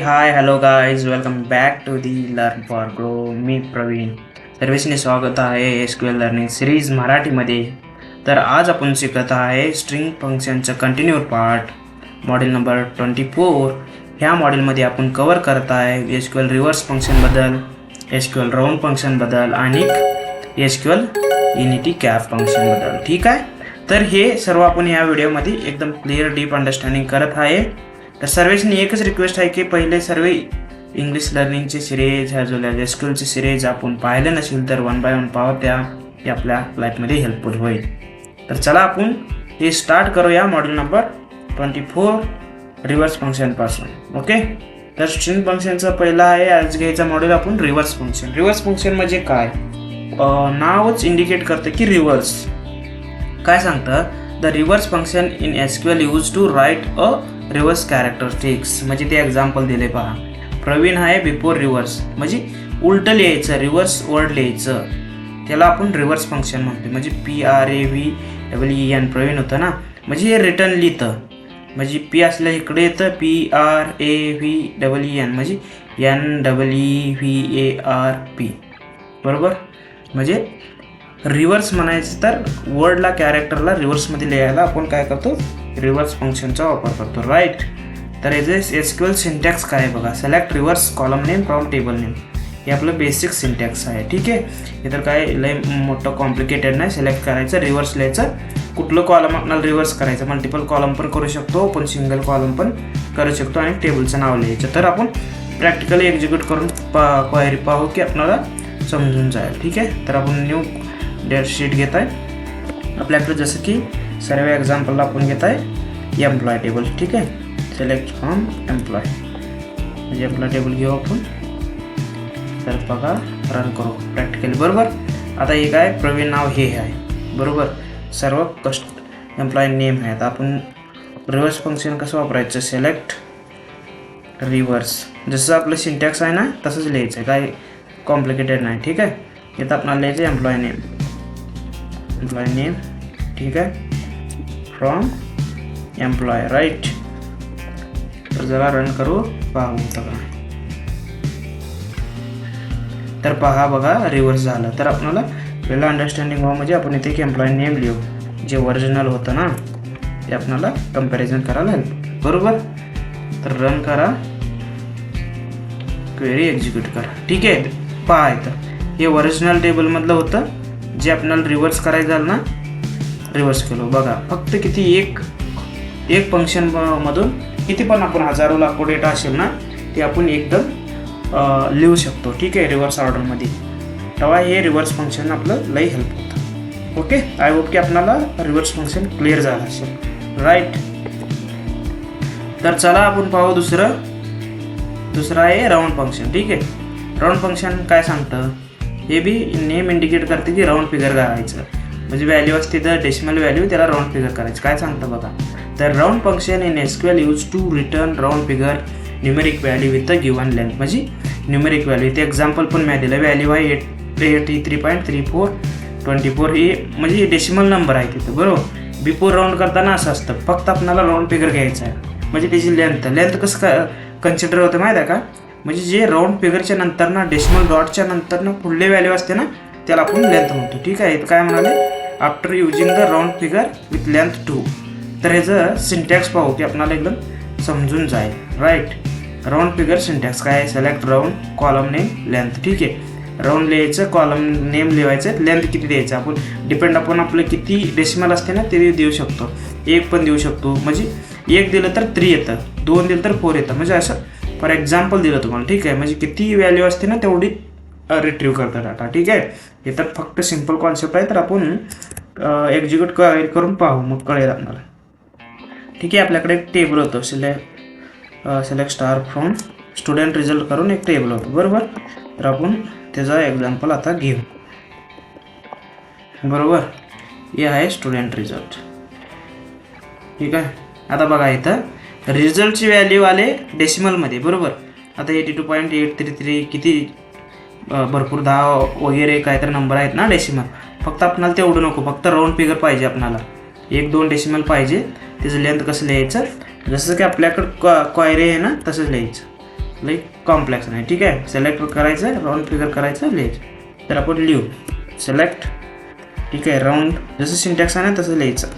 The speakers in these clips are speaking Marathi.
Hi hello guys welcome back to the learn for grow मी प्रवीण. सर्वेशने स्वागत आहे S Q L learning series मराठीमध्ये. तर आज आपण शिकत आहे string फंक्शनचं continue part model number twenty four ह्या मॉडेलमध्ये आपण कवर करत आहे एस क्यू एल रिव्हर्स फंक्शनबद्दल एस क्यू एल राऊंड फंक्शनबद्दल आणि S Q L unity cap फंक्शनबद्दल ठीक आहे? तर हे सर्व आपण या व्हिडिओमध्ये एकदम क्लिअर डीप अंडरस्टँडिंग करत आहे. तर सर्वेशनी एकच रिक्वेस्ट आहे की पहिले सर्व इंग्लिश लर्निंगचे सिरीज ह्या जो स्कूलचे सिरीज आपण पाहिले नसेल तर वन बाय वन पाहत त्या हे आपल्या लाईफमध्ये हेल्पफुल होईल. तर चला आपण हे स्टार्ट करूया module number twenty four reverse फंक्शनपासून okay तर स्ट्रिंग फंक्शनचा पहिला आहे आज घ्यायचा मॉड्यूल आपण रिव्हर्स फंक्शन रिव्हर्स फंक्शन म्हणजे काय? नावच इंडिकेट करतं की रिव्हर्स काय सांगतं? The reverse function in S Q L use to write a reverse characteristics म्हणजे ते एक्झाम्पल दिले पहा. प्रवीण आहे बिफोर रिव्हर्स म्हणजे उलटं लिहायचं रिव्हर्स वर्ड लिहायचं. त्याला आपण रिव्हर्स फंक्शन म्हणतो म्हणजे P R A V double E N Praveen होतं ना? म्हणजे हे रिटर्न लिहितं. म्हणजे पी असल्या इकडे येतं P R A V double E N म्हणजे N double E V A R P बरोबर? म्हणजे रिव्हर्स म्हणायचं तर वर्डला कॅरेक्टरला रिव्हर्समध्ये लिहायला आपण काय करतो? रिव्हर्स फंक्शनचा वापर करतो राईट तर याचे एस क्यू एल सिंटॅक्स काय आहे बघा select reverse column name from table name हे आपलं बेसिक सिंटॅक्स आहे ठीक आहे हे तर काय लय मोठं कॉम्प्लिकेटेड नाही सिलेक्ट करायचं रिव्हर्स लिहायचं. कुठलं कॉलम आपल्याला रिव्हर्स करायचं मल्टिपल कॉलम पण करू शकतो आपण सिंगल कॉलम पण करू शकतो आणि टेबलचं नाव लिहायचं. तर आपण प्रॅक्टिकली एक्झिक्यूट करून पा क्वायरी पाहू की आपल्याला समजून जाईल ठीक आहे तर आपण न्यू डेट शीट घेत आहे. आपल्याकडे जसं की सर्व एक्झाम्पलला आपण घेत एम्प्लॉय टेबल ठीक आहे? Select from employ employ table घेऊ आपण. तर बघा रन करू. प्रॅक्टिकली बरोबर? आता हे काय? प्रवीण नाव हे आहे. बरोबर? सर्व कस्ट एम्प्लॉय नेम आहेत आपण रिव्हर्स फ़ंक्शन कसं वापरायचं? सिलेक्ट रिव्हर्स जसं आपलं सिंटॅक्स आहे ना, तसंच काय कॉम्प्लिकेटेड नाही, ठीक आहे? इथं आपल्याला लिहायचं एम्प्लॉय नेम एम्प्लॉय नेम ठीक आहे? फ्रॉम एम्प्लॉय राईट तर जरा रन करू पाहू सगळं. तर पहा बघा रिव्हर्स झालं. तर आपल्याला पहिला अंडरस्टँडिंग व्हावं म्हणजे आपण इथे एक एम्प्लॉय नेम लिहू. जे ओरिजिनल होतं ना ते आपल्याला कंपॅरिझन करायला हेल्प बरोबर? तर रन करा. क्वेरी एक्झिक्यूट करा. ठीक आहे? पहा इथं. हे ओरिजिनल टेबलमधलं होतं. जे आपल्याला रिव्हर्स करायचं झालं ना रिव्हर्स केलो. बघा फक्त किती एक एक फंक्शन मधून किती पण आपण हजारो लाखो डेटा असेल ना ते आपण एकदम लिहू शकतो. ठीक आहे रिव्हर्स ऑर्डरमध्ये तेव्हा हे रिव्हर्स फंक्शन आपलं लई हेल्प होतं. ओके आय होप की आपल्याला रिव्हर्स फंक्शन क्लिअर झालं असेल. राईट तर चला आपण पाहू दुसरं. दुसरं आहे राऊंड फंक्शन ठीक आहे? राऊंड फंक्शन काय सांगतं? हे बी नेम इंडिकेट करते की राऊंड फिगर घालायचं म्हणजे व्हॅल्यू असते तर डेसिमल व्हॅल्यू त्याला राऊंड फिगर करायचं. काय सांगतं बघा? तर round function in SQL use to return round figure numeric value with the given length म्हणजे न्युमेरिक व्हॅल्यू इथे एक्झाम्पल पण मी दिलं. व्हॅल्यू आहे eight eighty three point three four twenty four हे म्हणजे डेसिमल नंबर आहे तिथं बरोबर? बिफोर राऊंड करताना असं असतं. फक्त आपल्याला राऊंड फिगर घ्यायचं आहे. म्हणजे त्याची लेंथ लेंथ कसं का कन्सिडर होतं माहीत आहे का? म्हणजे जे राऊंड फिगरच्या नंतर ना डेसिमल डॉटच्या नंतर ना पुढले व्हॅल्यू असते ना त्याला आपण लेंथ म्हणतो. ठीक आहे? काय म्हणाले? After using the round figure with length two तर ह्याचं सिंटॅक्स पाहू की आपणाला एकदम समजून जाईल. राईट राऊंड फिगर सिंटॅक्स काय आहे? Select round column name length ठीक आहे. राऊंड लिहायचं कॉलम नेम लिहायचं लेंथ किती द्यायचं? आपण डिपेंड आपण आपलं किती डेसिमल असते ना ते देऊ शकतो. एक पण देऊ शकतो. म्हणजे एक दिलं तर थ्री येतं. दोन दिलं तर फोर येतं. म्हणजे असं फॉर एक्झाम्पल दिलं तुम्हाला. ठीक आहे. म्हणजे किती व्हॅल्यू असते ना तेवढी रिट्रीव्ह करतं डाटा ठीक आहे? हे तर फक्त सिंपल कॉन्सेप्ट आहे तर आपण एक्झिक्यूट करून पाहू मग कळेल आपल्याला. ठीक आहे आपल्याकडे एक टेबल होतं. Select select star from student result करून एक टेबल होतं. बरोबर? तर आपण त्याचा एक्झाम्पल आता घेऊ. बरोबर? हे आहे स्टुडंट रिझल्ट ठीक आहे? आता बघा इथं. रिझल्टची व्हॅल्यू आले डेसिमलमध्ये बरोबर? आता eighty two point eight three three किती भरपूर दहा वगैरे काय तर नंबर आहेत ना डेसिमल फक्त आपणाला तेवढं नको फक्त राऊंड फिगर पाहिजे आपणाला. एक दोन डेसिमल पाहिजे त्याचं लेंथ कसं लिहायचं? जसं की आपल्याकडं क्वा क्वायरी आहे ना तसंच लिहायचं. लई कॉम्प्लेक्स नाही ठीक आहे? सिलेक्ट करायचं राऊंड फिगर करायचं लिहायचं. तर आपण लिहू. सिलेक्ट ठीक आहे राऊंड जसं सिंटॅक्स आहे ना तसं लिहायचं.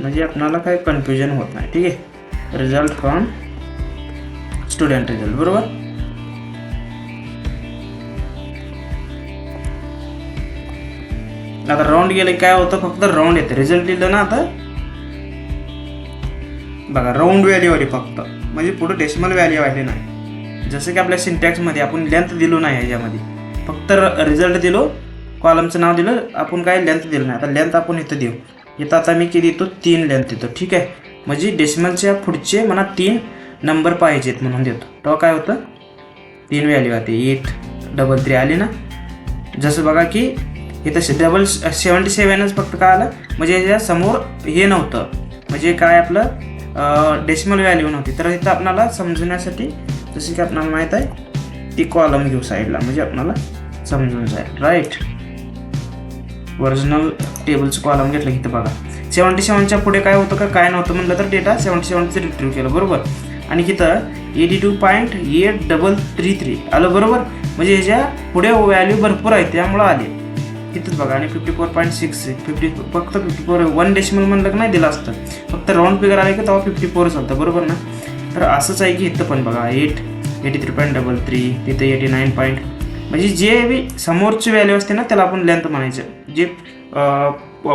म्हणजे आपणाला काही कन्फ्युजन होत नाही ठीक आहे? रिझल्ट फ्रॉम स्टुडंट रिझल्ट बरोबर? आता राऊंड गेले काय होतं? फक्त राऊंड येते. रिझल्ट लिहिलं ना आता? बघा राऊंड व्हॅल्यू आली फक्त. म्हणजे पुढे डेसिमल व्हॅल्यू आली नाही. जसं की आपल्या सिंटॅक्समध्ये आपण लेंथ दिलो नाही ह्याच्यामध्ये. फक्त रिझल्ट दिलो कॉलमचं नाव दिलं आपण काय लेंथ दिलं नाही. आता लेंथ आपण इथं देऊ. इथं आता मी किती देतो? तीन लेंथ देतो. ठीक आहे? म्हणजे डेसिमलच्या पुढचे मला तीन नंबर पाहिजेत म्हणून देतो. तो काय होतं? तीन व्हॅल्यू आते. एट डबल थ्री आली ना? जसं बघा की हे तसे डबल सेवन्टी सेवनच फक्त काय आलं? म्हणजे याच्या समोर हे नव्हतं. म्हणजे काय आपलं डेसिमल व्हॅल्यू नव्हती. तर इथं आपणाला समजण्यासाठी जसं की आपणाला माहीत आहे ती कॉलम घेऊ साईडला. म्हणजे आपणाला समजून जाईल. राईट ओरिजिनल टेबलचं कॉलम घेतलं इथं बघा. सेवन्टी सेवनच्या पुढे काय होतं का? काय नव्हतं म्हणलं तर डेटा सेवन्टी सेवनचं रिट्रीव्ह केलं. बरोबर? आणि इथं eighty two point eight double three three आलं बरोबर? म्हणजे ह्याच्या पुढे व्हॅल्यू भरपूर आहे त्यामुळं आले. तिथंच बघा आणि fifty four point six fifty फक्त फिफ्टी फोर वन डेसिमल म्हणलं नाही दिलं असतं. फक्त राऊंड फिगर आले की तेव्हा फिफ्टी फोरच होतं बरोबर ना? तर असंच आहे की इथं पण बघा eight eighty three point double three तिथं एटी नाईन पॉईंट म्हणजे जे बी समोरची व्हॅल्यू असते ना त्याला आपण लेंथ म्हणायचं. जे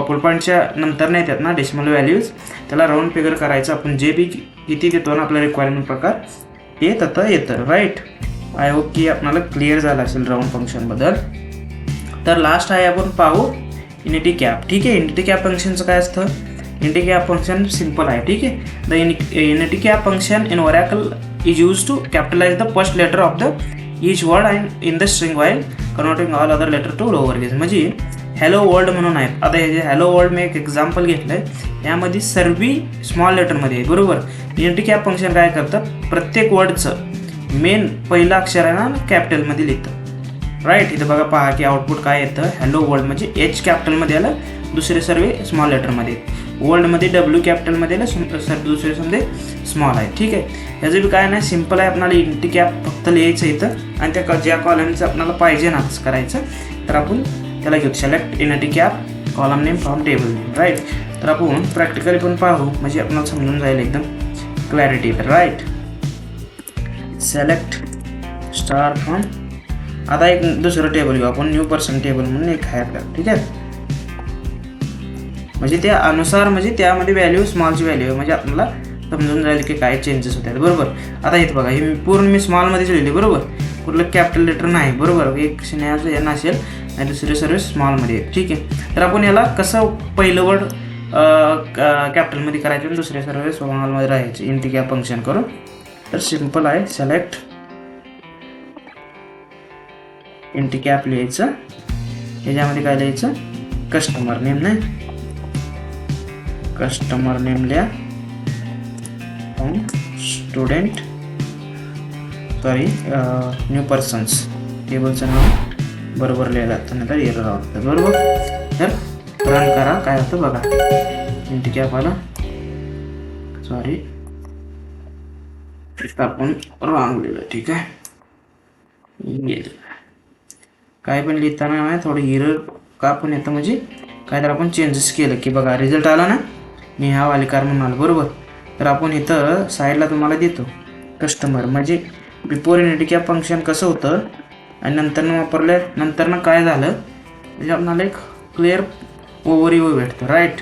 फुल पॉईंटच्या नंतर नाही येतात ना डेसिमल व्हॅल्यूज त्याला राऊंड फिगर करायचं. आपण जे बी किती देतो ना आपल्या रिक्वायरमेंट प्रकार ते तथं येतं राईट आय होप की आपल्याला क्लिअर झालं असेल राऊंड फंक्शनबद्दल तर लास्ट आहे आपण पाहू युनिटी कॅप ठीक आहे युनिटी कॅप फंक्शनचं काय असतं? युनिटी कॅप फंक्शन सिंपल आहे ठीक आहे. The unity cap function in Oracle is use to capitalize the first letter of the each word and in the string while converting all other letter to lower case म्हणजे हॅलो वर्ल्ड म्हणून आहेत आता हे जे हॅलो वर्ल्ड मी एक एक्झाम्पल घेतलं आहे यामध्ये सर्व स्मॉल लेटरमध्ये आहे बरोबर? युनिटी कॅप फंक्शन काय करतं? प्रत्येक वर्डचं मेन पहिलं अक्षर आहे ना कॅपिटलमध्ये लिहितं. राईट इथं बघा पहा की आउटपुट काय येतं. हॅलो वर्ल्ड म्हणजे एच कॅपिटलमध्ये आलं दुसरे सर्व स्मॉल लेटरमध्ये वर्ल्डमध्ये डब्ल्यू कॅपिटलमध्ये आलं सर दुसरे समजे स्मॉल आहे. ठीक आहे? ह्याचं बी काय नाही सिंपल आहे. आपल्याला इंटी कॅप फक्त लिहायचं इथं. आणि त्या ज्या कॉलमचं आपल्याला पाहिजे ना करायचं. तर आपण त्याला घेऊ. Select init cap column name from table name right तर आपण प्रॅक्टिकली पण पाहू. म्हणजे आपल्याला समजून जाईल एकदम clarity right select star from आता एक दुसरं टेबल घेऊ. आपण न्यू पर्सन टेबल म्हणून एक आहे आपल्याला ठीक आहे? म्हणजे त्या अनुसार म्हणजे त्यामध्ये व्हॅल्यू स्मॉलची व्हॅल्यू आहे. म्हणजे आपल्याला समजून जाईल की काय चेंजेस होतात. बरोबर? आता इथं बघा हे मी पूर्ण मी स्मॉलमध्येच लिहिली बरोबर? कुठलं कॅपिटल लेटर नाही. बरोबर? एक स्नेहाचं हे नसेल आणि दुसरे सर्व स्मॉलमध्ये ठीक आहे? तर आपण याला कसं पहिलं वर्ड कॅपिटलमध्ये करायचं आणि दुसऱ्या सर्व स्मॉलमध्ये राहायचं? इंटिग्या फंक्शन करून. तर सिंपल आहे. सिलेक्ट इंटी कॅप लिहायचं. ह्याच्यामध्ये काय लिहायचं? कस्टमर नेम नाही? कस्टमर नेम लिहा. स्टुडंट सॉरी न्यू पर्सन्स टेबलचं नाव बरोबर लिहिलं तर नाही तर एरर बरोबर? तर रन करा. काय होतं बघा. इंटी कॅप आला. सॉरी आपण रॉंग लिहिलं ठीक आहे? गेलं. काय पण लिहिताना नाही थोडं हिरर का पण येतं म्हणजे काय तर आपण चेंजेस केलं. की बघा रिझल्ट आला ना? मी हा वालिकार म्हणून आलो बरोबर? तर आपण इथं साईडला तुम्हाला देतो. कस्टमर म्हणजे बिफोर युनिटी कॅप फंक्शन कसं होतं? आणि नंतरनं वापरलं नंतरनं काय झालं? म्हणजे आपणाला एक क्लिअर ओव्हर भेटतं राईट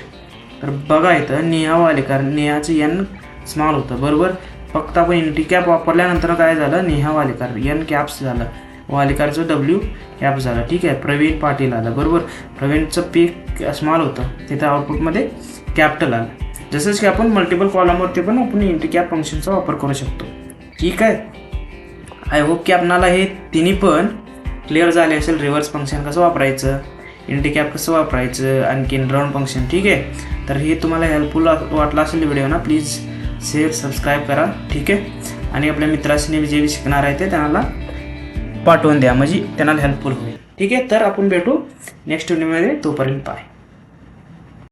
तर बघा इथं निहा वालिकार नेहाचं यन स्मॉल होतं बरोबर? फक्त आपण युनिटी कॅप वापरल्यानंतर काय झालं? नेहा वालिकार यन कॅप्स झालं. वालिकारचं डब्ल्यू कॅप झालं ठीक आहे प्रवीण पाटील आलं. बरोबर. प्रवीणचं पीक स्मॉल होतं. तिथं आउटपुटमध्ये कॅपिटल आलं. जसंच की आपण मल्टिपल कॉलमवरती पण आपण इंटी कॅप फंक्शनचा वापर करू शकतो. ठीक आहे. आय होप की आपणाला हे तिन्ही पण क्लिअर झाले असेल. रिव्हर्स फंक्शन कसं वापरायचं? इंटिकॅप कसं वापरायचं? आणखीन राऊंड फंक्शन ठीक आहे. तर हे तुम्हाला हेल्पफुल वाटलं असेल व्हिडिओ ना प्लीज शेअर सबस्क्राईब करा. ठीक आहे. आणि आपल्या मित्राशी जे शिकणार आहे ते त्यांना पाठवून द्या म्हणजे त्यांना हेल्पफुल होईल. ठीक आहे तर आपण भेटू नेक्स्ट व्हिडिओमध्ये तोपर्यंत बाय